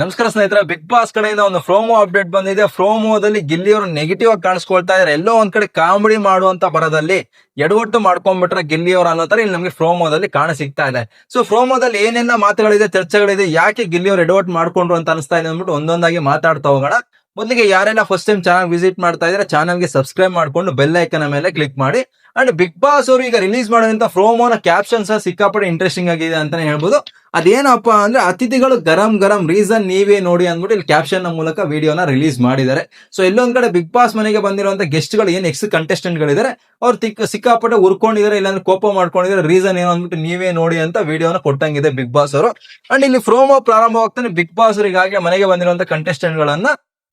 ನಮಸ್ಕಾರ ಸ್ನೇಹಿತರ big boss ಕಡೆಯಿಂದ ಒಂದು ಫ್ರೋಮೋ ಅಪ್ಡೇಟ್ ಬಂದಿದೆ. ಫ್ರೋಮೋದಲ್ಲಿ ಗಿಲ್ಲಿಯವರು ನೆಗೆಟಿವ್ ಆಗಿ ಕಾಣಿಸ್ಕೊಳ್ತಾ ಇದಾರೆ ಎಲ್ಲೋ ಒಂದ್ ಕಡೆ ಕಾಮಿಡಿ ಮಾಡುವಂತ ಬರದಲ್ಲಿ ಎಡವಟ್ಟು ಮಾಡ್ಕೊಂಡ್ಬಿಟ್ರೆ ಗಿಲ್ಲಿಯವರು ಅನ್ನೋ ತರ ಇಲ್ಲಿ ನಮಗೆ ಫ್ರೋಮೋದಲ್ಲಿ ಕಾಣ ಸಿಗ್ತಾ ಇದೆ. ಸೊ ಫ್ರೋಮೋದಲ್ಲಿ ಏನೆಲ್ಲ ಮಾತುಗಳಿದೆ, ಚರ್ಚೆಗಳಿದೆ, ಯಾಕೆ ಗಿಲ್ಲಿಯವರು ಎಡವಟ್ಟು ಮಾಡ್ಕೊಂಡ್ರು ಅಂತ ಅನಿಸ್ತಾ ಇದೆ ಅಂದ್ಬಿಟ್ಟು ಒಂದೊಂದಾಗಿ ಮಾತಾಡ್ತಾ ಹೋಗೋಣ. ಮೊದಲಿಗೆ ಯಾರೆಲ್ಲ ಫಸ್ಟ್ ಟೈಮ್ ಚಾನಲ್ ವಿಸಿಟ್ ಮಾಡ್ತಾ ಇದ್ರೆ ಚಾನಲ್ಗೆ ಸಬ್ಸ್ಕ್ರೈಬ್ ಮಾಡ್ಕೊಂಡು ಬೆಲ್ ಐಕನ್ ಮೇಲೆ ಕ್ಲಿಕ್ ಮಾಡಿ. ಅಂಡ್ ಬಿಗ್ ಬಾಸ್ ಅವರು ಈಗ ರಿಲೀಸ್ ಮಾಡೋದಂತ ಫ್ರೋಮೋನ ಕ್ಯಾಪ್ಷನ್ಸ್ ಸಿಕ್ಕಾಪಟ್ಟೆ ಇಂಟ್ರೆಸ್ಟಿಂಗ್ ಆಗಿದೆ ಅಂತಾನೆ ಹೇಳ್ಬೋದು. ಅದೇನಪ್ಪ ಅಂದ್ರೆ ಅತಿಥಿಗಳು ಗರಂ ಗರಂ ರೀಸನ್ ನೀವೇ ನೋಡಿ ಅಂದ್ಬಿಟ್ಟು ಇಲ್ಲಿ ಕ್ಯಾಪ್ಷನ್ನ ಮೂಲಕ ವಿಡಿಯೋನ ರಿಲೀಸ್ ಮಾಡಿದ್ದಾರೆ. ಸೊ ಎಲ್ಲೊಂದ್ ಕಡೆ ಬಿಗ್ ಬಾಸ್ ಮನೆಗೆ ಬಂದಿರುವಂತ ಗೆಸ್ಟ್ಗಳು ಏನ್ ಎಕ್ಸ್ ಕಂಟೆಸ್ಟೆಂಟ್ ಗಳಿದ್ದಾರೆ, ಅವ್ರು ಸಿಕ್ಕಾಪಟ್ಟೆ ಉರ್ಕೊಂಡಿದ್ದಾರೆ ಇಲ್ಲಾಂದ್ರೆ ಕೋಪ ಮಾಡ್ಕೊಂಡಿದ್ದಾರೆ ರೀಸನ್ ಏನು ಅಂದ್ಬಿಟ್ಟು ನೀವೇ ನೋಡಿ ಅಂತ ವಿಡಿಯೋನ ಕೊಟ್ಟಂಗಿದೆ ಬಿಗ್ ಬಾಸ್ ಅವರು. ಅಂಡ್ ಇಲ್ಲಿ ಫ್ರೋಮೋ ಪ್ರಾರಂಭವಾಗ್ತಾನೆ ಬಿಗ್ ಬಾಸ್ ಮನೆಗೆ ಬಂದಿರುವಂತ ಕಂಟೆಸ್ಟೆಂಟ್ ಗಳನ್ನ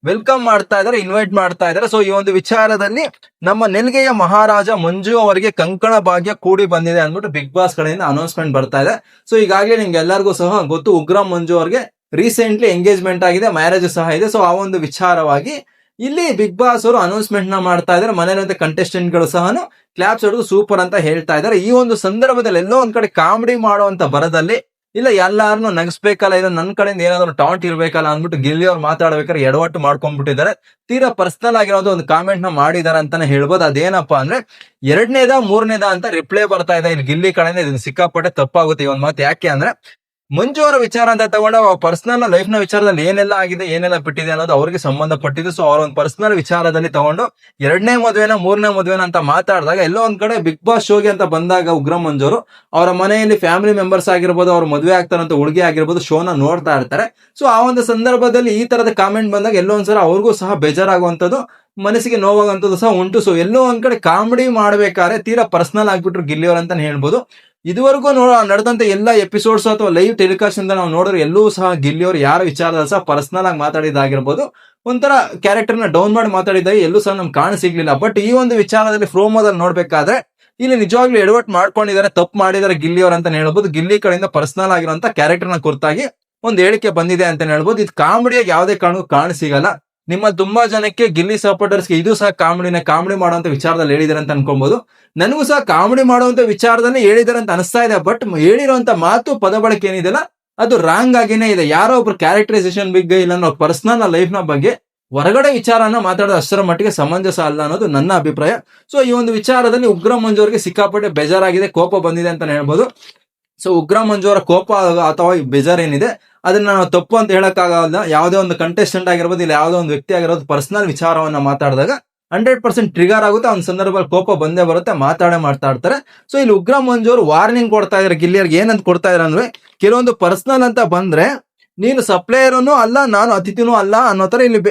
ವೆಲ್ಕಮ್ ಮಾಡ್ತಾ ಇದಾರೆ ಇನ್ವೈಟ್ ಮಾಡ್ತಾ ಇದಾರೆ ಸೊ ಈ ಒಂದು ವಿಚಾರದಲ್ಲಿ ನಮ್ಮ ನೆಲ್ಗೆಯ ಮಹಾರಾಜ ಮಂಜು ಅವರಿಗೆ ಕಂಕಣ ಭಾಗ್ಯ ಕೂಡಿ ಬಂದಿದೆ ಅಂದ್ಬಿಟ್ಟು ಬಿಗ್ ಬಾಸ್ ಕಡೆಯಿಂದ ಅನೌನ್ಸ್ಮೆಂಟ್ ಬರ್ತಾ ಇದೆ. ಸೊ ಈಗಾಗಲೇ ನಿಮ್ಗೆ ಎಲ್ಲರಿಗೂ ಸಹ ಗೊತ್ತು, ಉಗ್ರಂ ಮಂಜು ಅವರಿಗೆ ರೀಸೆಂಟ್ಲಿ ಎಂಗೇಜ್ಮೆಂಟ್ ಆಗಿದೆ ಮ್ಯಾರೇಜ್ ಸಹ ಇದೆ. ಸೊ ಆ ಒಂದು ವಿಚಾರವಾಗಿ ಇಲ್ಲಿ ಬಿಗ್ ಬಾಸ್ ಅವರು ಅನೌನ್ಸ್ಮೆಂಟ್ನ ಮಾಡ್ತಾ ಇದ್ದಾರೆ. ಮನೆಯಲ್ಲಿ ಕಂಟೆಸ್ಟೆಂಟ್ಗಳು ಸಹ ಕ್ಲಾಪ್ಸ್ ಹೊಡೆದು ಸೂಪರ್ ಅಂತ ಹೇಳ್ತಾ ಇದ್ದಾರೆ. ಈ ಒಂದು ಸಂದರ್ಭದಲ್ಲಿ ಎಲ್ಲೋ ಒಂದ್ ಕಡೆ ಕಾಮಿಡಿ ಮಾಡುವಂತ ಬರದಲ್ಲಿ ಇಲ್ಲ, ಎಲ್ಲಾರನು ನಗಿಸ್ಬೇಕಲ್ಲ, ಇದು ನನ್ನ ಕಡೆಯಿಂದ ಏನಾದ್ರು ಟಾಂಟ್ ಇರ್ಬೇಕಲ್ಲ ಅಂದ್ಬಿಟ್ಟು ಗಿಲ್ಲಿ ಅವ್ರು ಮಾತಾಡ್ಬೇಕಾದ್ರೆ ಎಡವಟ್ಟು ಮಾಡ್ಕೊಂಡ್ಬಿಟ್ಟಿದ್ದಾರೆ. ತೀರಾ ಪರ್ಸನಲ್ ಆಗಿರೋದು ಒಂದು ಕಾಮೆಂಟ್ನ ಮಾಡಿದಾರೆ ಅಂತಾನೆ ಹೇಳ್ಬೋದು. ಅದೇನಪ್ಪಾ ಅಂದ್ರೆ, ಎರಡನೇದ, ಮೂರನೇದ ಅಂತ ರಿಪ್ಲೈ ಬರ್ತಾ ಇದೆ. ಇಲ್ಲಿ ಗಿಲ್ಲಿ ಕಡೆಯಿಂದ ಇದನ್ನ ಸಿಕ್ಕಾಪಟ್ಟೆ ತಪ್ಪಾಗುತ್ತೆ ಈ ಒಂದು ಮಾತು. ಯಾಕೆ ಅಂದ್ರೆ ಮಂಜು ಅವರ ವಿಚಾರ ಅಂತ ತಗೊಂಡು ಪರ್ಸನಲ್ ಲೈಫ್ನ ವಿಚಾರದಲ್ಲಿ ಏನೆಲ್ಲ ಆಗಿದೆ, ಏನೆಲ್ಲ ಬಿಟ್ಟಿದೆ ಅನ್ನೋದು ಅವ್ರಿಗೆ ಸಂಬಂಧಪಟ್ಟಿದ್ದು. ಸೊ ಅವ್ರ ಒಂದು ಪರ್ಸನಲ್ ವಿಚಾರದಲ್ಲಿ ತಗೊಂಡು ಎರಡನೇ ಮದುವೆನ, ಮೂರನೇ ಮದುವೆನ ಅಂತ ಮಾತಾಡಿದಾಗ ಎಲ್ಲೋ ಒಂದ್ ಕಡೆ ಬಿಗ್ ಬಾಸ್ ಶೋಗೆ ಅಂತ ಬಂದಾಗ ಉಗ್ರ ಮಂಜೂರು ಅವರ ಮನೆಯಲ್ಲಿ ಫ್ಯಾಮಿಲಿ ಮೆಂಬರ್ಸ್ ಆಗಿರ್ಬೋದು, ಅವ್ರ ಮದುವೆ ಆಗ್ತಾರಂತ ಹುಡುಗಿ ಆಗಿರ್ಬೋದು ಶೋನ ನೋಡ್ತಾ ಇರ್ತಾರೆ. ಸೊ ಆ ಒಂದು ಸಂದರ್ಭದಲ್ಲಿ ಈ ತರದ ಕಾಮೆಂಟ್ ಬಂದಾಗ ಎಲ್ಲೋ ಒಂದ್ಸಲ ಅವ್ರಿಗೂ ಸಹ ಬೇಜಾರಾಗುವಂತದ್ದು ಮನಸ್ಸಿಗೆ ನೋವಾಗುವಂಥದ್ದು ಸಹ ಉಂಟು. ಸೊ ಎಲ್ಲೋ ಒಂದ್ ಕಡೆ ಕಾಮಿಡಿ ಮಾಡ್ಬೇಕಾದ್ರೆ ತೀರಾ ಪರ್ಸನಲ್ ಆಗ್ಬಿಟ್ರು ಗಿಲ್ಲಿಯವ್ರ ಅಂತ ಹೇಳ್ಬೋದು. ಇದುವರೆಗೂ ನೋಡ, ನಡೆದಂತ ಎಲ್ಲ ಎಪಿಸೋಡ್ಸ್ ಅಥವಾ ಲೈವ್ ಟೆಲಿಕಾಸ್ಟ್ ಇಂದ ನಾವು ನೋಡಿದ್ರೆ ಎಲ್ಲೂ ಸಹ ಗಿಲ್ಲಿಯವರು ಯಾರ ವಿಚಾರದಲ್ಲಿ ಸಹ ಪರ್ಸನಲ್ ಆಗಿ ಮಾತಾಡಿದಾಗಿರ್ಬೋದು ಒಂಥರ ಕ್ಯಾರೆಕ್ಟರ್ನ ಡೌನ್ ಮಾಡಿ ಮಾತಾಡಿದಾಗ ಎಲ್ಲೂ ಸಹ ನಮ್ಗೆ ಕಾಣ ಸಿಗ್ಲಿಲ್ಲ. ಬಟ್ ಈ ಒಂದು ವಿಚಾರದಲ್ಲಿ ಫ್ರೋಮೋದಲ್ಲಿ ನೋಡ್ಬೇಕಾದ್ರೆ ಇಲ್ಲಿ ನಿಜವಾಗ್ಲೂ ಎಡವಟ್ ಮಾಡ್ಕೊಂಡಿದ್ದಾರೆ, ತಪ್ಪು ಮಾಡಿದ್ದಾರೆ ಗಿಲ್ಲಿಯವರು ಅಂತ ಹೇಳ್ಬೋದು. ಗಿಲ್ಲಿ ಕಡೆಯಿಂದ ಪರ್ಸನಲ್ ಆಗಿರುವಂತ ಕ್ಯಾರೆಕ್ಟರ್ನ ಕುರಿತಾಗಿ ಒಂದು ಹೇಳಿಕೆ ಬಂದಿದೆ ಅಂತ ಹೇಳ್ಬೋದು. ಇದು ಕಾಮಿಡಿಯಾಗಿ ಯಾವುದೇ ಕಾರಣಕ್ಕೂ ಕಾಣ ಸಿಗಲ್ಲ. ನಿಮ್ಮ ತುಂಬಾ ಜನಕ್ಕೆ ಗಿಲ್ಲಿ ಸಪೋರ್ಟರ್ಸ್ಗೆ ಇದು ಸಹ ಕಾಮಿಡಿನ ಕಾಮಿಡಿ ಮಾಡುವಂತ ವಿಚಾರದಲ್ಲಿ ಹೇಳಿದಾರೆ ಅಂತ ಅನ್ಕೊಬಹುದು ನನಗೂ ಸಹ ಕಾಮಿಡಿ ಮಾಡುವಂತ ವಿಚಾರದಲ್ಲಿ ಹೇಳಿದಾರೆ ಅಂತ ಅನಿಸ್ತಾ ಇದೆ. ಬಟ್ ಹೇಳಿರುವಂತ ಮಾತು ಪದ ಬಳಕೆ ಏನಿದೆಲ್ಲ ಅದು ರಾಂಗ್ ಆಗಿನೇ ಇದೆ. ಯಾರೋ ಒಬ್ರು ಕ್ಯಾರೆಕ್ಟರೈಸೇಷನ್ ಬಗ್ಗೆ ಇಲ್ಲ ಪರ್ಸನಲ್ ಲೈಫ್ನ ಬಗ್ಗೆ ಹೊರಗಡೆ ವಿಚಾರನ ಮಾತಾಡೋದು ಅಷ್ಟರ ಮಟ್ಟಿಗೆ ಸಮಂಜಸ ಅಲ್ಲ ಅನ್ನೋದು ನನ್ನ ಅಭಿಪ್ರಾಯ. ಸೊ ಈ ಒಂದು ವಿಚಾರದಲ್ಲಿ ಉಗ್ರ ಮಂಜು ಅವರಿಗೆ ಸಿಕ್ಕಾಪಟ್ಟೆ ಬೇಜಾರಾಗಿದೆ, ಕೋಪ ಬಂದಿದೆ ಅಂತ ಹೇಳ್ಬೋದು. ಸೊ ಉಗ್ರ ಮಂಜು ಅವರ ಕೋಪ ಅಥವಾ ಬೇಜಾರ್ ಏನಿದೆ ಅದನ್ನ ನಾವು ತಪ್ಪು ಅಂತ ಹೇಳಕ್ಕಾಗಲ್ಲ. ಯಾವುದೇ ಒಂದು ಕಂಟೆಸ್ಟೆಂಟ್ ಆಗಿರ್ಬೋದು ಇಲ್ಲ ಯಾವುದೋ ಒಂದು ವ್ಯಕ್ತಿ ಆಗಿರೋದು ಪರ್ಸನಲ್ ವಿಚಾರವನ್ನ ಮಾತಾಡಿದಾಗ ಹಂಡ್ರೆಡ್ ಪರ್ಸೆಂಟ್ ಟ್ರಿಗರ್ ಆಗುತ್ತೆ. ಅವ್ನ ಸಂದರ್ಭದಲ್ಲಿ ಕೋಪ ಬಂದೇ ಬರುತ್ತೆ, ಮಾತಾಡೇ ಇರ್ತಾರೆ. ಸೊ ಇಲ್ಲಿ ಉಗ್ರ ಮಂಜು ಅವರು ವಾರ್ನಿಂಗ್ ಕೊಡ್ತಾ ಇದಾರೆ ಗಿಲ್ಲಿಯರ್ಗೆ ಏನಂತ ಕೊಡ್ತಾ ಇದಾರೆ ಅಂದ್ರೆ, ಕೆಲವೊಂದು ಪರ್ಸನಲ್ ಅಂತ ಬಂದ್ರೆ, ನೀನು ಸಪ್ಲೈಯರನು ಅಲ್ಲ, ನಾನು ಅತಿಥಿನೂ ಅಲ್ಲ ಅನ್ನೋ ತರ ಇಲ್ಲಿ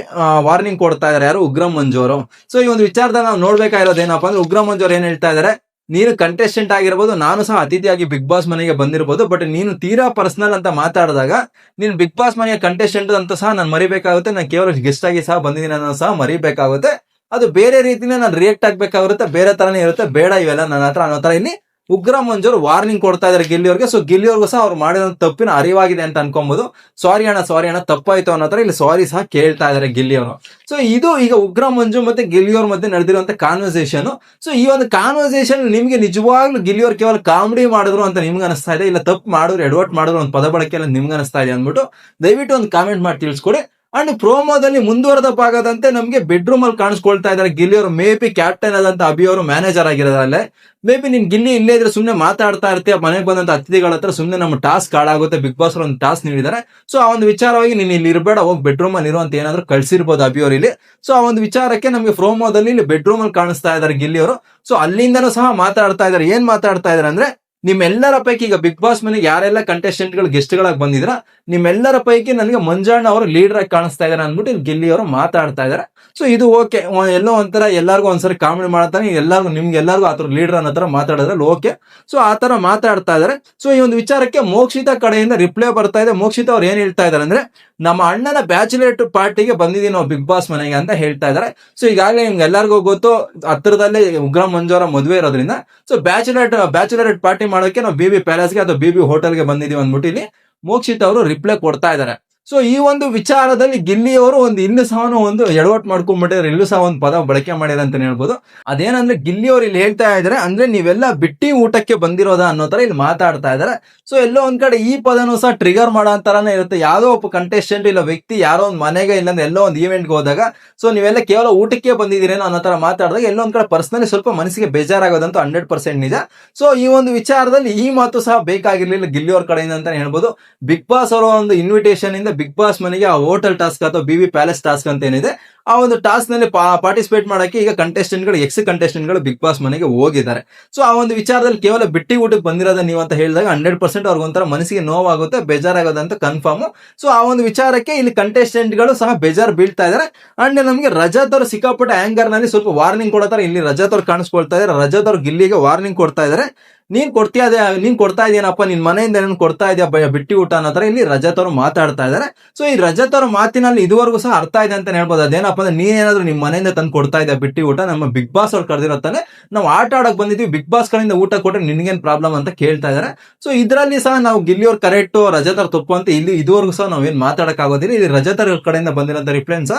ವಾರ್ನಿಂಗ್ ಕೊಡ್ತಾ ಇದಾರೆ ಯಾರು? ಉಗ್ರ ಮಂಜು ಅವರು ಸೊ ಈ ಒಂದು ವಿಚಾರದಾಗ ನಾವು ನೋಡ್ಬೇಕಾಗಿರೋದು ಏನಪ್ಪಾ ಅಂದ್ರೆ, ಉಗ್ರ ಮಂಜು ಅವ್ರು ಏನ್ ಹೇಳ್ತಾ ಇದಾರೆ? ನೀನು ಕಂಟೆಸ್ಟೆಂಟ್ ಆಗಿರ್ಬೋದು, ನಾನು ಸಹ ಅತಿಥಿಯಾಗಿ ಬಿಗ್ ಬಾಸ್ ಮನೆಗೆ ಬಂದಿರ್ಬೋದು ಬಟ್ ನೀನು ತೀರಾ ಪರ್ಸನಲ್ ಅಂತ ಮಾತಾಡಿದಾಗ, ನೀನು ಬಿಗ್ ಬಾಸ್ ಮನೆಯ ಕಂಟೆಸ್ಟೆಂಟ್ ಅಂತ ಸಹ ನಾನು ಮರಿಬೇಕಾಗುತ್ತೆ, ನಾನು ಕೇವಲ ಗೆಸ್ಟ್ ಆಗಿ ಸಹ ಬಂದಿದ್ದೀನಿ ಅನ್ನೋ ಸಹ ಮರಿಬೇಕಾಗುತ್ತೆ. ಅದು ಬೇರೆ ರೀತಿನೇ ನಾನು ರಿಯಾಕ್ಟ್ ಆಗ್ಬೇಕಾಗಿರುತ್ತೆ ಬೇರೆ ತರನೇ ಇರುತ್ತೆ, ಬೇಡ ಇವೆಲ್ಲ ನನ್ನ ಹತ್ರ ಅನ್ನೋ ತರ ಇಲ್ಲಿ ಉಗ್ರ ಮಂಜೂರು ವಾರ್ನಿಂಗ್ ಕೊಡ್ತಾ ಇದಾರೆ ಗಿಲ್ಲಿಯವ್ರಿಗೆ. ಸೊ ಗಿಲ್ಲಿಯವ್ರಿಗೂ ಸಹ ಅವ್ರು ಮಾಡಿದ ತಪ್ಪಿನ ಅರಿವಾಗಿದೆ ಅಂತ ಅನ್ಕೊಬಹುದು ಸಾರಿ ಅಣ್ಣ ಸಾರಿ ಅಣ್ಣ, ತಪ್ಪಾಯ್ತು ಅನ್ನೋ ಇಲ್ಲಿ ಸಾರಿ ಸಹ ಕೇಳ್ತಾ ಇದಾರೆ ಗಿಲ್ಲಿಯವರು. ಸೊ ಇದು ಈಗ ಉಗ್ರ ಮಂಜು ಮತ್ತೆ ಗಿಲ್ಲಿಯವ್ರ ಮಧ್ಯೆ ನಡೆದಿರುವಂತ ಕಾನ್ವರ್ಸೇಷನ್ ಸೊ ಈ ಒಂದು ಕಾನ್ವರ್ಸೇಷನ್ ನಿಮ್ಗೆ ನಿಜವಾಗ್ಲೂ ಗಿಲ್ಲಿಯವ್ರು ಕೇವಲ ಕಾಮಿಡಿ ಮಾಡಿದ್ರು ಅಂತ ನಿಮ್ಗೆ ಅನಿಸ್ತಾ ಇದೆ? ಇಲ್ಲ ತಪ್ಪು ಮಾಡಿದ್ರು, ಎಡವಟ್ ಮಾಡಿದ್ರು ಒಂದು ಪದ ಬಳಕೆ ಎಲ್ಲ ನಿಮ್ಗೆ ಅನಿಸ್ತಾ ಇದೆ ಅಂದ್ಬಿಟ್ಟು ದಯವಿಟ್ಟು ಒಂದು ಕಾಮೆಂಟ್ ಮಾಡಿ ತಿಳಿಸ್ಕೊಡಿ. ಅಂಡ್ ಪ್ರೋಮೋದಲ್ಲಿ ಮುಂದುವರೆದ ಭಾಗದಂತೆ ನಮಗೆ ಬೆಡ್ರೂಮ್ ಅಲ್ಲಿ ಕಾಣಿಸ್ಕೊಳ್ತಾ ಇದ್ದಾರೆ. ಗಿಲ್ಲಿ ಅವರು ಮೇ ಬಿ ಕ್ಯಾಪ್ಟನ್ ಆದಂತ ಅಭಿ ಅವರು ಮ್ಯಾನೇಜರ್ ಆಗಿರೋದ್ರಲ್ಲೇ. ಮೇ ಬಿ ನಿನ್ ಗಿಲ್ಲಿ ಇಲ್ಲೇ ಇದ್ರೆ ಸುಮ್ಮನೆ ಮಾತಾಡ್ತಾ ಇರ್ತೀಯ, ಮನೆಗೆ ಬಂದಂತ ಅತಿಥಿಗಳ ಹತ್ರ ಸುಮ್ಮನೆ ನಮ್ಮ ಟಾಸ್ಕ್ ಹಾಳಾಗುತ್ತೆ ಬಿಗ್ ಬಾಸ್ ಒಂದು ಟಾಸ್ಕ್ ನೀಡಿದ್ದಾರೆ. ಸೊ ಆ ಒಂದು ವಿಚಾರವಾಗಿ ನೀನು ಇಲ್ಲಿ ಇರಬೇಡ, ಹೋಗಿ ಬೆಡ್ರೂಮ್ ಅಲ್ಲಿ ಇರುವಂತ ಏನಾದ್ರು ಕಳ್ಸಿರ್ಬೋದು ಅಭಿ ಅವರು ಇಲ್ಲಿ. ಸೊ ಆ ಒಂದು ವಿಚಾರಕ್ಕೆ ನಮಗೆ ಪ್ರೋಮೋದಲ್ಲಿ ಇಲ್ಲಿ ಬೆಡ್ರೂಮ್ ಅಲ್ಲಿ ಕಾಣಿಸ್ತಾ ಇದ್ದಾರೆ ಗಿಲ್ಲಿ ಅವರು. ಸೊ ಅಲ್ಲಿಂದನೂ ಸಹ ಮಾತಾಡ್ತಾ ಇದ್ದಾರೆ. ಏನ್ ಮಾತಾಡ್ತಾ ಇದ್ದಾರೆ ಅಂದ್ರೆ ನಿಮ್ಮೆಲ್ಲರ ಪೈಕಿ ಈಗ ಬಿಗ್ ಬಾಸ್ ಮನೆಗೆ ಯಾರೆಲ್ಲ ಕಂಟೆಸ್ಟೆಂಟ್ಗಳು ಗೆಸ್ಟ್ ಗಳಾಗಿ ಬಂದಿದ್ರ, ನಿಮ್ಮೆಲ್ಲರ ಪೈಕಿ ನನಗೆ ಮಂಜಣ್ಣ ಅವರು ಲೀಡರ್ ಆಗಿ ಕಾಣಿಸ್ತಾ ಇದಾರೆ ಅಂದ್ಬಿಟ್ಟು ಇಲ್ಲಿ ಗಿಲ್ಲಿ ಅವರು ಮಾತಾಡ್ತಾ ಇದಾರೆ. ಸೊ ಇದು ಓಕೆ ಎಲ್ಲೋ ಒಂಥರ ಎಲ್ಲರಿಗೂ ಒಂದ್ಸರಿ ಕಾಮಿಡಿ ಮಾಡ್ತಾನೆ, ಎಲ್ಲರಿಗೂ, ನಿಮ್ಗೆ ಎಲ್ಲರಿಗೂ ಆತರ ಲೀಡರ್ ಅನ್ನೋ ತರ ಮಾತಾಡಿದ್ರಲ್ಲಿ ಓಕೆ ಸೊ ಆ ತರ ಮಾತಾಡ್ತಾ ಇದಾರೆ. ಸೊ ಈ ಒಂದು ವಿಚಾರಕ್ಕೆ ಮೋಕ್ಷಿತ ಕಡೆಯಿಂದ ರಿಪ್ಲೈ ಬರ್ತಾ ಇದೆ. ಮೋಕ್ಷಿತ ಅವ್ರು ಏನ್ ಹೇಳ್ತಾ ಇದಾರೆ ಅಂದ್ರೆ, ನಮ್ಮ ಅಣ್ಣನ ಬ್ಯಾಚುಲೇಟ್ ಪಾರ್ಟಿಗೆ ಬಂದಿದ್ದೀನಿ ನಾವು ಬಿಗ್ ಬಾಸ್ ಮನೆಗೆ ಅಂತ ಹೇಳ್ತಾ ಇದಾರೆ. ಸೊ ಈಗಾಗಲೇ ನಿಮ್ಗೆ ಎಲ್ಲರಿಗೂ ಗೊತ್ತು ಹತ್ತಿರದಲ್ಲಿ ಉಗ್ರ ಮಂಜೋರ ಮದುವೆ ಇರೋದ್ರಿಂದ ಸೊ ಬ್ಯಾಚುಲೇಟ್ ಬ್ಯಾಚುಲರೇಟ್ ಪಾರ್ಟಿ ಮಾಡೋಕೆ ನಾವು ಬಿ ಬಿ ಪ್ಯಾಲೇಸ್ಗೆ ಅಥವಾ ಬಿ ಬಿ ಹೋಟೆಲ್ಗೆ ಬಂದಿದ್ದೀವಿ ಅಂದ್ಬಿಟ್ಟು ಇಲ್ಲಿ ಮೋಕ್ಷಿತ್ ಅವರು ರಿಪ್ಲೈ ಕೊಡ್ತಾ ಇದಾರೆ ಸೊ ಈ ಒಂದು ವಿಚಾರದಲ್ಲಿ ಗಿಲ್ಲಿಯವರು ಒಂದು ಇಲ್ಲೂ ಸಹ ಒಂದು ಎಡವಟ್ ಮಾಡ್ಕೊಂಡ್ಬಿಟ್ಟಿದ್ರೆ ಇಲ್ಲೂ ಸಹ ಒಂದು ಪದ ಬಳಕೆ ಮಾಡಿದ್ರೆ ಅಂತ ಹೇಳ್ಬೋದು. ಅದೇನಂದ್ರೆ ಗಿಲ್ಲಿಯವರು ಇಲ್ಲಿ ಹೇಳ್ತಾ ಇದ್ದಾರೆ, ಅಂದ್ರೆ ನೀವೆಲ್ಲ ಬಿಟ್ಟಿ ಊಟಕ್ಕೆ ಬಂದಿರೋದ ಅನ್ನೋ ತರ ಇಲ್ಲಿ ಮಾತಾಡ್ತಾ ಇದಾರೆ ಸೊ ಎಲ್ಲೋ ಒಂದ್ ಕಡೆ ಈ ಪದನೂ ಸಹ ಟ್ರಿಗರ್ ಮಾಡೋ ಅಂತರಾನೇ ಇರುತ್ತೆ. ಯಾವ್ದೋ ಒಬ್ಬ ಕಂಟೆಸ್ಟೆಂಟ್ ಇಲ್ಲ ವ್ಯಕ್ತಿ, ಯಾರೋ ಒಂದು ಮನೆಗೆ ಇಲ್ಲಂದ್ರೆ ಎಲ್ಲೋ ಒಂದು ಈವೆಂಟ್ಗೆ ಹೋದಾಗ ಸೊ ನೀವೆಲ್ಲ ಕೇವಲ ಊಟಕ್ಕೆ ಬಂದಿದ್ದೀರೇನೋ ಅನ್ನೋ ತರ ಮಾತಾಡಿದಾಗ ಎಲ್ಲೋ ಒಂದ್ ಕಡೆ ಪರ್ಸನಲಿ ಸ್ವಲ್ಪ ಮನಸ್ಸಿಗೆ ಬೇಜಾರಾಗೋದಂತೂ ಹಂಡ್ರೆಡ್ ಪರ್ಸೆಂಟ್ ನಿಜ. ಸೊ ಈ ಒಂದು ವಿಚಾರದಲ್ಲಿ ಈ ಮಾತು ಸಹ ಬೇಕಾಗಿರ್ಲಿಲ್ಲ ಗಿಲ್ಲಿಯವ್ರ ಕಡೆಯಿಂದ ಅಂತ ಹೇಳ್ಬೋದು. ಬಿಗ್ ಬಾಸ್ ಅವರ ಒಂದು ಇನ್ವಿಟೇಷನ್ ಇಂದ ಬಿಗ್ ಬಾಸ್ ಮನೆಗೆ ಆ ಹೋಟೆಲ್ ಟಾಸ್ಕ್ ಅಥವಾ ಬಿ ಪ್ಯಾಲೇಸ್ ಟಾಸ್ಕ್ ಅಂತ ಏನಿದೆ ಆ ಒಂದು ಟಾಸ್ಕ್ನಲ್ಲಿ ಪಾರ್ಟಿಸಿಪೇಟ್ ಮಾಡಕ್ಕೆ ಈಗ ಕಂಟೆಸ್ಟೆಂಟ್ಗಳು ಎಕ್ಸ್ ಕಂಟೆಸ್ಟೆಂಟ್ಗಳು ಬಿಗ್ ಬಾಸ್ ಮನೆಗೆ ಹೋಗಿದ್ದಾರೆ. ಸೊ ಆ ಒಂದು ವಿಚಾರದಲ್ಲಿ ಕೇವಲ ಬಿಟ್ಟಿ ಊಟಕ್ಕೆ ಬಂದಿರೋದ ನೀವು ಅಂತ ಹೇಳಿದಾಗ ಹಂಡ್ರೆಡ್ ಪರ್ಸೆಂಟ್ ಅವ್ರಿಗೊಂಥರ ಮನಸ್ಸಿಗೆ ನೋವಾಗುತ್ತೆ ಬೇಜಾರಾಗೋದಂತ ಕನ್ಫರ್ಮ್ ಸೊ ಆ ಒಂದು ವಿಚಾರಕ್ಕೆ ಇಲ್ಲಿ ಕಂಟೆಸ್ಟೆಂಟ್ಗಳು ಸಹ ಬೇಜಾರು ಬೀಳ್ತಾ ಇದಾರೆ ಅಂಡ್ ನಮಗೆ ರಜಾತ್ ಅವರು ಸಿಕ್ಕಾಪಟ್ಟೆ ಆಂಗರ್ನಲ್ಲಿ ಸ್ವಲ್ಪ ವಾರ್ನಿಂಗ್ ಕೊಡತಾರೆ ಇಲ್ಲಿ ರಜಾತ್ ಅವ್ರು ಕಾಣಿಸ್ಕೊಳ್ತಾ ಇದಾರೆ ರಜಾದವ್ರು ಅವ್ರು ಗಿಲ್ಲಿಗೆ ವಾರ್ನಿಂಗ್ ಕೊಡ್ತಾ ಇದಾರೆ ನೀನ್ ಕೊಡ್ತೀಯ ನೀನ್ ಕೊಡ್ತಾ ಇದೀನಪ್ಪ ನಿನ್ ಮನೆಯಿಂದ ಏನೇನು ಕೊಡ್ತಾ ಇದೆಯಾ ಬಿಟ್ಟಿ ಊಟ ಅನ್ನೋ ಇಲ್ಲಿ ರಜಾತ್ ಅವರು ಮಾತಾಡ್ತಾ ಇದಾರೆ ಸೊ ಈ ರಜಾತ್ ಅವ್ರ ಮಾತಿನಲ್ಲಿ ಇದುವರೆಗೂ ಸಹ ಅರ್ಥ ಇದೆ ಅಂತ ಹೇಳ್ಬೋದು. ಅದೇನಪ್ಪ ಅಂದ್ರೆ ನೀನೇನಾದ್ರು ನಿಮ್ ಮನೆಯಿಂದ ತಂದು ಕೊಡ್ತಾ ಇದ್ದ ಬಿಟ್ಟಿ ಊಟ, ನಮ್ಮ ಬಿಗ್ ಬಾಸ್ ಅವ್ರು ಕರೆದಿರತ್ತಾನೆ ನಾವು ಆಟ ಆಡಕ್ ಬಂದಿದ್ವಿ ಬಿಗ್ ಬಾಸ್ ಕಡೆಯಿಂದ ಊಟ ಕೊಟ್ರೆ ನಿನ್ಗೇನ್ ಪ್ರಾಬ್ಲಮ್ ಅಂತ ಕೇಳ್ತಾ ಇದಾರೆ. ಸೊ ಇದರಲ್ಲಿ ಸಹ ನಾವು ಗಿಲ್ಲಿಯವ್ರ ಕರೆಕ್ಟ್ ರಜತರ್ ತಪ್ಪು ಅಂತ ಇಲ್ಲಿ ಇದುವರೆಗೂ ಸಹ ನಾವೇನ್ ಮಾತಾಡಕ್ ಆಗೋದಿಲ್ಲ. ಇಲ್ಲಿ ರಜತರ್ ಕಡೆಯಿಂದ ರಿಪ್ಲೈನ್ ರಿಫ್ಲೆನ್ಸ್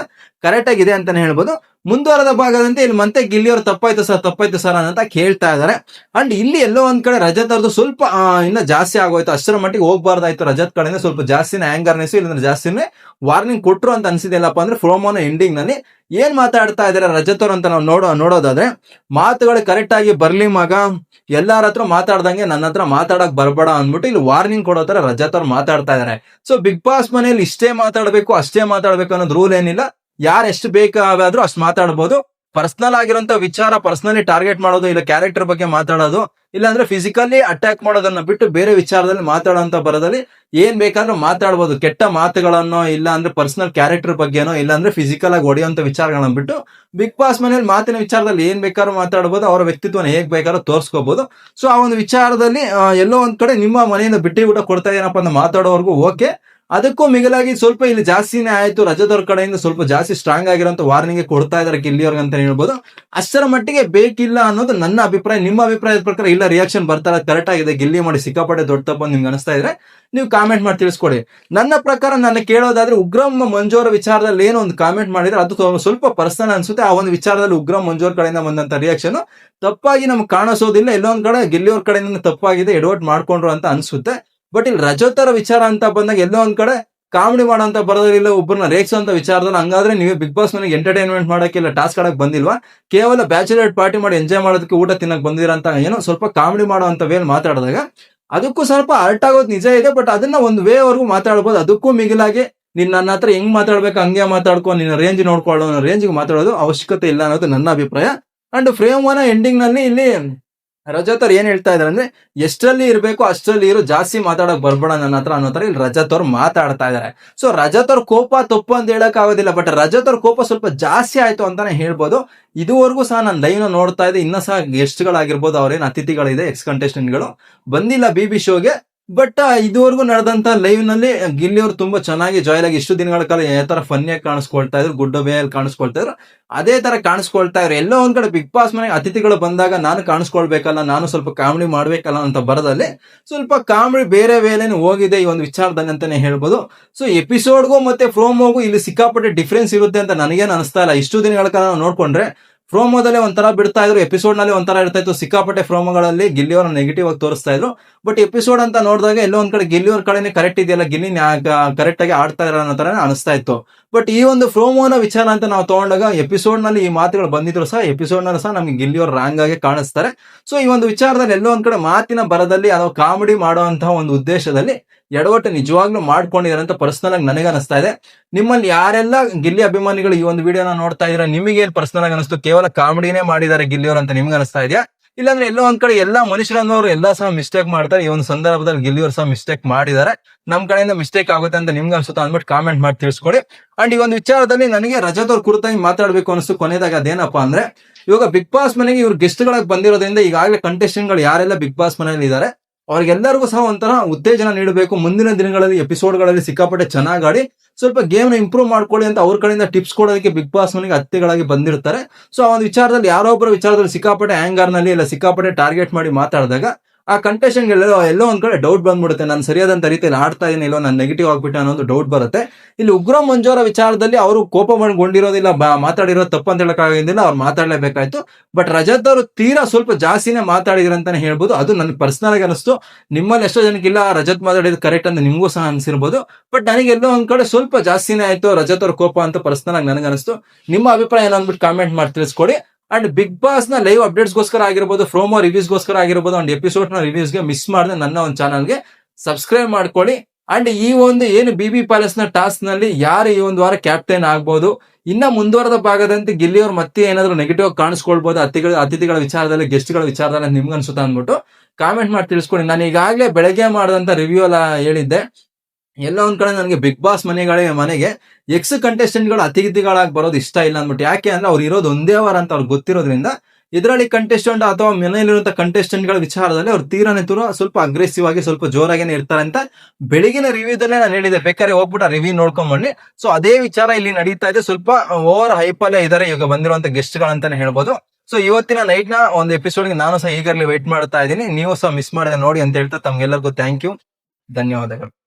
ಕರೆಕ್ಟ್ ಆಗಿದೆ ಅಂತಾನೆ ಹೇಳ್ಬೋದು. ಮುಂದುವರೆದ ಭಾಗದಂತೆ ಇಲ್ಲಿ ಮತ್ತೆ ಗಿಲ್ಲಿಯವರು ತಪ್ಪಾಯ್ತು ಸರ್ ತಪ್ಪಾಯ್ತು ಸರ್ ಅಂತ ಕೇಳ್ತಾ ಇದಾರೆ ಅಂಡ್ ಇಲ್ಲಿ ಎಲ್ಲೋ ಒಂದ್ ಕಡೆ ರಜತ್ ಅವ್ರದ್ದು ಸ್ವಲ್ಪ ಇನ್ನ ಜಾಸ್ತಿ ಆಗೋಯ್ತು. ಅಷ್ಟರ ಮಟ್ಟಿಗೆ ಹೋಗ್ಬಾರ್ದಾಯ್ತು ರಜತ್ ಕಡೆಯಿಂದ. ಸ್ವಲ್ಪ ಜಾಸ್ತಿನೇ ಆಂಗರ್ನೆಸ್ ಇಲ್ಲಂದ್ರೆ ಜಾಸ್ತಿನೇ ವಾರ್ನಿಂಗ್ ಕೊಟ್ರು ಅಂತ ಅನ್ಸಿದೆಯಲ್ಲಪ್ಪ ಅಂದ್ರೆ ಫ್ರೋಮೋನ ಎಂಡಿಂಗ್ನಲ್ಲಿ. ಏನ್ ಮಾತಾಡ್ತಾ ಇದಾರೆ ರಜತ್ ಅವ್ರು ಅಂತ ನಾವು ನೋಡೋ, ನೋಡೋದಾದ್ರೆ, ಮಾತುಗಳು ಕರೆಕ್ಟ್ ಆಗಿ ಬರ್ಲಿ ಮಗ. ಎಲ್ಲಾರ ಹತ್ರ ಮಾತಾಡ್ದಂಗೆ ನನ್ನ ಹತ್ರ ಮಾತಾಡಕ್ ಬರ್ಬೇಡ ಅಂದ್ಬಿಟ್ಟು ಇಲ್ಲಿ ವಾರ್ನಿಂಗ್ ಕೊಡೋ ತರ ರಜತ್ ಅವ್ರು ಮಾತಾಡ್ತಾ ಇದಾರೆ ಸೊ ಬಿಗ್ ಬಾಸ್ ಮನೆಯಲ್ಲಿ ಇಷ್ಟೇ ಮಾತಾಡ್ಬೇಕು, ಅಷ್ಟೇ ಮಾತಾಡ್ಬೇಕು ಅನ್ನೋದು ರೂಲ್ ಏನಿಲ್ಲ. ಯಾರು ಎಷ್ಟು ಬೇಕಾದ್ರೂ ಅಷ್ಟು ಮಾತಾಡ್ಬೋದು. ಪರ್ಸನಲ್ ಆಗಿರೋಂಥ ವಿಚಾರ ಪರ್ಸನಲಿ ಟಾರ್ಗೆಟ್ ಮಾಡೋದು ಇಲ್ಲ ಕ್ಯಾರೆಕ್ಟರ್ ಬಗ್ಗೆ ಮಾತಾಡೋದು. ಇಲ್ಲಾಂದ್ರೆ ಫಿಸಿಕಲಿ ಅಟ್ಯಾಕ್ ಮಾಡೋದನ್ನ ಬಿಟ್ಟು ಬೇರೆ ವಿಚಾರದಲ್ಲಿ ಮಾತಾಡೋಂತ ಬರದಲ್ಲಿ ಏನ್ ಬೇಕಾದ್ರೂ ಮಾತಾಡ್ಬೋದು. ಕೆಟ್ಟ ಮಾತುಗಳನ್ನೋ ಇಲ್ಲ ಅಂದ್ರೆ ಪರ್ಸನಲ್ ಕ್ಯಾರೆಕ್ಟರ್ ಬಗ್ಗೆನೋ ಇಲ್ಲ ಅಂದ್ರೆ ಫಿಸಿಕಲ್ ಆಗಿ ಹೊಡೆಯುವಂತ ವಿಚಾರಗಳನ್ನ ಬಿಟ್ಟು ಬಿಗ್ ಬಾಸ್ ಮನೇಲಿ ಮಾತಿನ ವಿಚಾರದಲ್ಲಿ ಏನ್ ಬೇಕಾದ್ರೂ ಮಾತಾಡ್ಬೋದು. ಅವರ ವ್ಯಕ್ತಿತ್ವನ ಹೇಗ್ ಬೇಕಾದ್ರೂ ತೋರಿಸ್ಕೋಬಹುದು ಸೊ ಆ ಒಂದು ವಿಚಾರದಲ್ಲಿ ಎಲ್ಲೋ ಒಂದ್ ಕಡೆ ನಿಮ್ಮ ಮನೆಯಿಂದ ಬಿಟ್ಟಿ ಊಟ ಕೊಡ್ತಾ ಏನಪ್ಪ ಅಂತ ಮಾತಾಡೋವರೆಗೂ ಓಕೆ ಅದಕ್ಕೂ ಮಿಗಿಲಾಗಿ ಸ್ವಲ್ಪ ಇಲ್ಲಿ ಜಾಸ್ತಿನೇ ಆಯಿತು. ರಜದವ್ರ ಕಡೆಯಿಂದ ಸ್ವಲ್ಪ ಜಾಸ್ತಿ ಸ್ಟ್ರಾಂಗ್ ಆಗಿರೋಂಥ ವಾರ್ನಿಂಗ್ ಕೊಡ್ತಾ ಇದ್ದಾರೆ ಗಿಲ್ಲಿಯವ್ರಿಗೆ ಅಂತ ಹೇಳ್ಬೋದು. ಅಷ್ಟರ ಮಟ್ಟಿಗೆ ಬೇಕಿಲ್ಲ ಅನ್ನೋದು ನನ್ನ ಅಭಿಪ್ರಾಯ. ನಿಮ್ಮ ಅಭಿಪ್ರಾಯದ ಪ್ರಕಾರ ಇಲ್ಲ ರಿಯಾಕ್ಷನ್ ಬರ್ತಾರೆ ಕರೆಕ್ಟ್ ಆಗಿದೆ, ಗಿಲ್ಲಿ ಮಾಡಿ ಸಿಕ್ಕಾಪಟ್ಟೆ ದೊಡ್ಡ ತಪ್ಪ ನಿಮ್ಗೆ ಅನಿಸ್ತಾ ಇದ್ರೆ ನೀವು ಕಾಮೆಂಟ್ ಮಾಡಿ ತಿಳಿಸ್ಕೊಡಿ. ನನ್ನ ಪ್ರಕಾರ ನನ್ನ ಕೇಳೋದಾದ್ರೆ ಉಗ್ರಂ ಮಂಜೋರ ವಿಚಾರದಲ್ಲಿ ಏನೋ ಒಂದು ಕಾಮೆಂಟ್ ಮಾಡಿದ್ರೆ ಅದು ಸ್ವಲ್ಪ- ಪರ್ಸನಲ್ ಅನ್ಸುತ್ತೆ. ಆ ಒಂದು ವಿಚಾರದಲ್ಲಿ ಉಗ್ರಂ ಮಂಜೋರ್ ಕಡೆಯಿಂದ ಬಂದಂತ ರಿಯಾಕ್ಷನ್ ತಪ್ಪಾಗಿ ನಮ್ಗೆ ಕಾಣಿಸೋದಿಲ್ಲ. ಎಲ್ಲೊಂದ್ ಕಡೆ ಗಿಲ್ಲಿಯವ್ರ ಕಡೆಯಿಂದ ತಪ್ಪಾಗಿದೆ, ಎಡವಟ್ ಮಾಡ್ಕೊಂಡ್ರು ಅಂತ ಅನ್ಸುತ್ತೆ. ಬಟ್ ಇಲ್ಲಿ ರಜೋತ್ತರ ವಿಚಾರ ಅಂತ ಬಂದಾಗ ಎಲ್ಲೋ ಒಂದ್ ಕಡೆ ಕಾಮಿಡಿ ಮಾಡೋಂತ ಬರೋದಿಲ್ಲ ಒಬ್ಬರನ್ನ ರೇಗಿಸೋಂತ ವಿಚಾರದಲ್ಲಿ ಹಂಗಾದ್ರೆ ನೀವೇ ಬಿಗ್ ಬಾಸ್ ಮನೆಗೆ ಎಂಟರ್ಟೈನ್ಮೆಂಟ್ ಮಾಡಕ್ಕೆ ಇಲ್ಲ ಟಾಸ್ಕ್ ಆಡಕ್ ಬಂದಿಲ್ವಾ? ಕೇವಲ ಬ್ಯಾಚುಲರ್ ಪಾರ್ಟಿ ಮಾಡಿ ಎಂಜಾಯ್ ಮಾಡೋದಕ್ಕೆ ಊಟ ತಿನ್ನಕ್ ಬಂದಿರ ಅಂತ ಏನೋ ಸ್ವಲ್ಪ ಕಾಮಿಡಿ ಮಾಡುವಂತ ವೇಲ್ ಮಾತಾಡಿದಾಗ ಅದಕ್ಕೂ ಸ್ವಲ್ಪ ಅರ್ಟ್ ಆಗೋದು ನಿಜ ಇದೆ ಬಟ್ ಅದನ್ನ ಒಂದು ವೇ ವರೆಗೂ ಮಾತಾಡ್ಬೋದು. ಅದಕ್ಕೂ ಮಿಗಿಲಾಗಿ ನೀನ್ ನನ್ನ ಹತ್ರ ಹೆಂಗ್ ಮಾತಾಡ್ಬೇಕು, ಹಂಗೆ ಮಾತಾಡ್ಕೊ, ನಿನ್ನ ರೇಂಜ್ ನೋಡ್ಕೊಳ್ಳೋ ರೇಂಜ್ ಮಾತಾಡೋದು ಅವಶ್ಯಕತೆ ಇಲ್ಲ ಅನ್ನೋದು ನನ್ನ ಅಭಿಪ್ರಾಯ. ಅಂಡ್ ಫ್ರೇಮ್ ಒನ್ ಎಂಡಿಂಗ್ನಲ್ಲಿ ಇಲ್ಲಿ ರಜತ್ ಅವ್ರು ಏನ್ ಹೇಳ್ತಾ ಇದಾರೆ ಅಂದ್ರೆ, ಎಷ್ಟರಲ್ಲಿ ಇರ್ಬೇಕು ಅಷ್ಟರಲ್ಲಿ ಇರು, ಜಾಸ್ತಿ ಮಾತಾಡಕ್ ಬರ್ಬೇಡ ನನ್ನ ಹತ್ರ ಅನ್ನೋ ತರ ಇಲ್ಲಿ ರಜತ್ ಅವ್ರು ಮಾತಾಡ್ತಾ ಇದಾರೆ. ಸೊ ರಜತ್ ಅವ್ರ ಕೋಪ ತಪ್ಪು ಅಂತ ಹೇಳಕ್ ಆಗೋದಿಲ್ಲ ಬಟ್ ರಜತ್ ಅವ್ರ ಕೋಪ ಸ್ವಲ್ಪ ಜಾಸ್ತಿ ಆಯ್ತು ಅಂತಾನೆ ಹೇಳ್ಬೋದು. ಇದುವರೆಗೂ ಸಹ ನಾನು ಲೈವ್ ನೋಡ್ತಾ ಇದ್ದೆ, ಇನ್ನೂ ಸಹ ಗೆಸ್ಟ್ ಅವ್ರೇನು ಅತಿಥಿಗಳಿದೆ ಎಕ್ಸ್ಗಳು. ಬಂದಿಲ್ಲ ಬಿ ಬಿ ಶೋಗೆ ಬಟ್ ಇದುವರೆಗೂ ನಡೆದಂತ ಲೈವ್ನಲ್ಲಿ ಗಿಲ್ಲಿ ಅವರು ತುಂಬಾ ಚೆನ್ನಾಗಿ ಜಾಯ್ಲ್ ಆಗಿ ಇಷ್ಟು ದಿನಗಳ ಕಾಲ ಯಾವ ತರ ಫನ್ನಿಯಾಗಿ ಕಾಣಿಸ್ಕೊಳ್ತಾ ಇದ್ರು ಗುಡ್ಡ ಬೇಯಲ್ಲಿ ಕಾಣಿಸ್ಕೊಳ್ತಾ ಇದ್ರು. ಅದೇ ತರ ಕಾಣಿಸ್ಕೊಳ್ತಾ ಇದ್ರು. ಎಲ್ಲೋ ಒಂದ್ ಕಡೆ ಬಿಗ್ ಬಾಸ್ ಮನೆಗೆ ಅತಿಥಿಗಳು ಬಂದಾಗ ನಾನು ಕಾಣಿಸ್ಕೊಳ್ಬೇಕಲ್ಲ, ನಾನು ಸ್ವಲ್ಪ ಕಾಮಿಡಿ ಮಾಡ್ಬೇಕಲ್ಲ ಅಂತ ಬರದಲ್ಲಿ ಸ್ವಲ್ಪ ಕಾಮಿಡಿ ಬೇರೆ ವೇಲೇನು ಹೋಗಿದೆ ಈ ಒಂದು ವಿಚಾರದಲ್ಲಿ ಅಂತಾನೆ ಹೇಳ್ಬೋದು. ಸೊ ಎಪಿಸೋಡ್ಗೂ ಮತ್ತೆ ಪ್ರೋಮೋಗೂ ಇಲ್ಲಿ ಸಿಕ್ಕಾಪಟ್ಟೆ ಡಿಫ್ರೆನ್ಸ್ ಇರುತ್ತೆ ಅಂತ ನನಗೇನು ಅನಿಸ್ತಾ ಇಲ್ಲ. ಇಷ್ಟು ದಿನಗಳ ಕಾಲ ನೋಡ್ಕೊಂಡ್ರೆ ಪ್ರೋಮೋದಲ್ಲೇ ಒಂಥರ ಬಿಡ್ತಾ ಇದ್ರು ಎಪಿಸೋಡ್ನಲ್ಲಿ ಒಂಥರ ಇರ್ತಾ ಇತ್ತು. ಸಿಕ್ಕಾಪಟ್ಟೆ ಪ್ರೋಮೋಗಳಲ್ಲಿ ಗಿಲ್ಲಿಯವರ ನೆಗೆಟಿವ್ ಆಗಿ ತೋರಿಸ್ತಾ ಇದ್ರು. ಬಟ್ ಎಪಿಸೋಡ್ ಅಂತ ನೋಡಿದಾಗ ಎಲ್ಲೋ ಒಂದ್ ಕಡೆ ಗಿಲ್ಲಿಯವ್ರ ಕಡೆನೆ ಕರೆಕ್ಟ್ ಇದೆಯಲ್ಲ, ಗಿಲ್ಲಿ ಕರೆಕ್ಟ್ ಆಗಿ ಆಡ್ತಾ ಇರೋ ಅನ್ನೋ ತರ ಅನಿಸ್ತಾ ಇತ್ತು. ಬಟ್ ಈ ಒಂದು ಪ್ರೋಮೋನ ವಿಚಾರ ಅಂತ ನಾವು ತಗೊಂಡಾಗ ಎಪಿಸೋಡ್ನಲ್ಲಿ ಈ ಮಾತುಗಳು ಬಂದಿದ್ರು ಸಹ ಎಪಿಸೋಡ್ನಲ್ಲಿ ಸಹ ನಮ್ಗೆ ಗಿಲ್ಲಿಯವ್ರು ರಾಂಗ್ ಆಗಿ ಕಾಣಿಸ್ತಾರೆ. ಸೊ ಈ ಒಂದು ವಿಚಾರದಲ್ಲಿ ಎಲ್ಲೋ ಒಂದ್ ಕಡೆ ಮಾತಿನ ಬರದಲ್ಲಿ ಅಥವಾ ಕಾಮಿಡಿ ಮಾಡುವಂತಹ ಒಂದು ಉದ್ದೇಶದಲ್ಲಿ ಎಡವಟ್ಟು ನಿಜವಾಗ್ಲೂ ಮಾಡ್ಕೊಂಡಿದ್ದಾರೆ ಅಂತ ಪರ್ಸನಲ್ ಆಗಿ ನನಗೆ ಅನಿಸ್ತಾ ಇದೆ. ನಿಮ್ಮಲ್ಲಿ ಯಾರೆಲ್ಲ ಗಿಲ್ಲಿ ಅಭಿಮಾನಿಗಳು ಈ ಒಂದು ವಿಡಿಯೋನ ನೋಡ್ತಾ ಇದ್ರೆ ನಿಮಗೆ ಏನ್ ಪರ್ಸನಲ್ ಆಗಿ ಅನಿಸ್ತು? ಕೇವಲ ಕಾಮಿಡಿನೇ ಮಾಡಿದ್ದಾರೆ ಗಿಲ್ಲಿಯವ್ರು ಅಂತ ನಿಮ್ಗೆ ಅನಿಸ್ತಾ ಇದೆಯಾ? ಇಲ್ಲಾಂದ್ರೆ ಎಲ್ಲೋ ಒಂದ್ ಕಡೆ ಎಲ್ಲಾ ಮನುಷ್ಯರನ್ನವರು ಎಲ್ಲಾ ಸಹ ಮಿಸ್ಟೇಕ್ ಮಾಡ್ತಾರೆ. ಈ ಒಂದು ಸಂದರ್ಭದಲ್ಲಿ ಗಿಲ್ಲಿಯವರು ಸಹ ಮಿಸ್ಟೇಕ್ ಮಾಡಿದ್ದಾರೆ. ನಮ್ ಕಡೆಯಿಂದ ಮಿಸ್ಟೇಕ್ ಆಗುತ್ತೆ ಅಂತ ನಿಮ್ಗೆ ಅನ್ಸುತ್ತೆ ಅಂದ್ಬಿಟ್ಟು ಕಾಮೆಂಟ್ ಮಾಡಿ ತಿಳಿಸ್ಕೊಡಿ. ಅಂಡ್ ಈ ಒಂದು ವಿಚಾರದಲ್ಲಿ ನನಗೆ ರಜತ್ ಅವ್ರ ಕುರಿತಾಗಿ ಮಾತಾಡ್ಬೇಕು ಅನಿಸ್ತು. ಕೊನೆದಾಗ ಅದೇನಪ್ಪಾ ಅಂದ್ರೆ, ಇವಾಗ ಬಿಗ್ ಬಾಸ್ ಮನೆಗೆ ಇವ್ರು ಗೆಸ್ಟ್ ಗಳಾಗಿ ಬಂದಿರೋದ್ರಿಂದ ಈಗಾಗಲೇ ಕಂಟೆಸ್ಟೆಂಟ್ಗಳು ಯಾರೆಲ್ಲ ಬಿಗ್ ಬಾಸ್ ಮನೆಯಲ್ಲಿ ಇದ್ದಾರೆ ಅವ್ರಿಗೆಲ್ಲರಿಗೂ ಸಹ ಒಂಥರ ಉತ್ತೇಜನ ನೀಡಬೇಕು. ಮುಂದಿನ ದಿನಗಳಲ್ಲಿ ಎಪಿಸೋಡ್ಗಳಲ್ಲಿ ಸಿಕ್ಕಾಪಟ್ಟೆ ಚೆನ್ನಾಗಿ ಸ್ವಲ್ಪ ನ ಇಂಪ್ರೂವ್ ಮಾಡ್ಕೊಳ್ಳಿ ಅಂತ ಅವ್ರ ಕಡೆಯಿಂದ ಟಿಪ್ಸ್ ಕೊಡೋದಕ್ಕೆ ಬಿಗ್ ಬಾಸ್ ಮನೆಗೆ ಅತ್ತೆಗಳಾಗಿ ಬಂದಿರ್ತಾರೆ. ಸೊ ಆ ಒಂದು ವಿಚಾರದಲ್ಲಿ, ಯಾರೋ ವಿಚಾರದಲ್ಲಿ ಸಿಕ್ಕಾಪಟ್ಟೆ ಆಂಗರ್ನಲ್ಲಿ, ಇಲ್ಲ ಸಿಕ್ಕಾಪಟ್ಟೆ ಟಾರ್ಗೆಟ್ ಮಾಡಿ ಮಾತಾಡಿದಾಗ ಆ ಕಂಟೆಸ್ಟೆಂಟ್ ಎಲ್ಲೋ ಒಂದ್ ಕಡೆ ಡೌಟ್ ಬಂದ್ಬಿಡುತ್ತೆ. ನಾನು ಸರಿಯಾದಂತ ರೀತಿಯಲ್ಲಿ ಆಡ್ತಾ ಇದೀನಿ ಇಲ್ಲೋ ನಾನು ನೆಗೆಟಿವ್ ಆಗ್ಬಿಟ್ಟೆ ಅನ್ನೋ ಒಂದು ಡೌಟ್ ಬರುತ್ತೆ. ಇಲ್ಲಿ ಉಗ್ರ ಮಂಜೋರ ವಿಚಾರದಲ್ಲಿ ಅವರು ಕೋಪ ಮಾಡ್ಕೊಂಡಿರೋದಿಲ್ಲ ಮಾತಾಡಿರೋ ತಪ್ಪು ಅಂತ ಹೇಳಕ್ಕಾಗಿಲ್ಲ ಅವ್ರು ಮಾತಾಡಲೇಬೇಕಾಯ್ತು. ಬಟ್ ರಜತ್ ಅವರು ತೀರಾ ಸ್ವಲ್ಪ ಜಾಸ್ತಿನೇ ಮಾತಾಡಿದ್ರು ಅಂತಾನೆ ಹೇಳ್ಬೋದು. ಅದು ನನಗೆ ಪರ್ಸನಲ್ ಆಗಿ ಅನಿಸ್ತು. ನಿಮ್ಮಲ್ಲಿ ಎಷ್ಟೋ ಜನಕ್ಕಿಲ್ಲ ರಜತ್ ಮಾತಾಡಿದ್ ಕರೆಕ್ಟ್ ಅಂತ ನಿಮಗೂ ಸಹ ಅನಿಸಿರ್ಬೋದು. ಬಟ್ ನನಗೆ ಎಲ್ಲೋ ಒಂದ್ ಕಡೆ ಸ್ವಲ್ಪ ಜಾಸ್ತಿನೇ ಆಯ್ತು ರಜತ್ ಅವ್ರ ಕೋಪ ಅಂತ ಪರ್ಸನಲ್ ಆಗಿ ನನಗೆ ಅನಿಸ್ತು. ನಿಮ್ಮ ಅಭಿಪ್ರಾಯ ಏನೋ ಅಂದ್ಬಿಟ್ಟು ಕಾಮೆಂಟ್ ಮಾಡಿ ತಿಳಿಸ್ಕೊಡಿ. ಅಂಡ್ ಬಿಗ್ ಬಾಸ್ನ ಲೈವ್ ಅಪ್ಡೇಟ್ಸ್ ಗೋಸ್ಕರ ಆಗಿರ್ಬೋದು ಫ್ರೋಮೋ ರಿವ್ಯೂಸ್ ಗೋಸ್ಕರ ಆಗಿರ್ಬೋದು, ಒಂದು ಎಪಿಸೋಡ್ನ ರಿವ್ಯೂಸ್ಗೆ ಮಿಸ್ ಮಾಡದೆ ನನ್ನ ಒಂದು ಚಾನಲ್ಗೆ ಸಬ್ಸ್ಕ್ರೈಬ್ ಮಾಡ್ಕೊಳ್ಳಿ. ಅಂಡ್ ಈ ಒಂದು ಏನು ಬಿ ಬಿ ಪ್ಯಾಲೇಸ್ನ ಟಾಸ್ಕ್ನಲ್ಲಿ ಯಾರು ಈ ಒಂದು ವಾರ ಕ್ಯಾಪ್ಟನ್ ಆಗ್ಬೋದು, ಇನ್ನ ಮುಂದುವರೆದ ಭಾಗದಂತೆ ಗಿಲ್ಲಿಯವ್ರು ಮತ್ತೆ ಏನಾದ್ರು ನೆಗೆಟಿವ್ ಕಾಣಿಸ್ಕೊಳ್ಬಹುದು ಅತಿಥಿಗಳ ಅತಿಥಿಗಳ ವಿಚಾರದಲ್ಲಿ ಗೆಸ್ಟ್ಗಳ ವಿಚಾರದಲ್ಲಿ ನಿಮ್ಗೆ ಅನ್ಸುತ್ತಾ ಅಂದ್ಬಿಟ್ಟು ಕಾಮೆಂಟ್ ಮಾಡಿ ತಿಳಿಸ್ಕೊಡಿ ನಾನು ಈಗಾಗಲೇ ಬೆಳಗ್ಗೆ ಮಾಡಿದಂತ ರಿವ್ಯೂ ಎಲ್ಲ ಹೇಳಿದ್ದೆ. ಎಲ್ಲ ಒಂದ್ ಕಡೆ ನನಗೆ ಬಿಗ್ ಬಾಸ್ ಮನೆಗಳೇ ಮನೆಗೆ ಎಕ್ಸ್ ಕಂಟೆಸ್ಟೆಂಟ್ಗಳು ಅತಿಥಿಗಳಾಗಿ ಬರೋದು ಇಷ್ಟ ಇಲ್ಲ ಅಂದ್ಬಿಟ್ಟು. ಯಾಕೆ ಅಂದ್ರೆ ಅವ್ರು ಇರೋದು ಒಂದೇ ವಾರ ಅಂತ ಅವ್ರಿಗೆ ಗೊತ್ತಿರೋದ್ರಿಂದ ಇದರಲ್ಲಿ ಕಂಟೆಸ್ಟೆಂಟ್ ಅಥವಾ ಮನೆಯಲ್ಲಿರುವಂತ ಕಂಟೆಸ್ಟೆಂಟ್ಗಳ ವಿಚಾರದಲ್ಲಿ ಅವ್ರು ತೀರಾನೇ ತೂರ ಸ್ವಲ್ಪ ಅಗ್ರೆಸಿವ್ ಆಗಿ ಸ್ವಲ್ಪ ಜೋರಾಗೇನೆ ಇರ್ತಾರೆ ಅಂತ ಬೆಳಗಿನ ರಿವ್ಯೂದಲ್ಲೇ ನಾನು ಹೇಳಿದೆ ಬೇಕಾದ್ರೆ ಹೋಗ್ಬಿಟ್ಟು ರಿವ್ಯೂ ನೋಡ್ಕೊಂಡ್ ಸೊ ಅದೇ ವಿಚಾರ ಇಲ್ಲಿ ನಡೀತಾ ಇದೆ. ಸ್ವಲ್ಪ ಓವರ್ ಹೈಪಲ್ಲೇ ಇದಾರೆ ಈಗ ಬಂದಿರುವಂತ ಗೆಸ್ಟ್ ಗಳಂತಾನೆ ಹೇಳ್ಬೋದು. ಸೊ ಇವತ್ತಿನ ನೈಟ್ನ ಒಂದು ಎಪಿಸೋಡ್ಗೆ ನಾನು ಸಹ ಈಗಲೇ ವೇಟ್ ಮಾಡ್ತಾ ಇದ್ದೀನಿ. ನೀವು ಸಹ ಮಿಸ್ ಮಾಡಿದೆ ನೋಡಿ ಅಂತ ಹೇಳ್ತಾ ತಮ್ಗೆಲ್ಲರಿಗೂ ಥ್ಯಾಂಕ್ ಯು ಧನ್ಯವಾದಗಳು.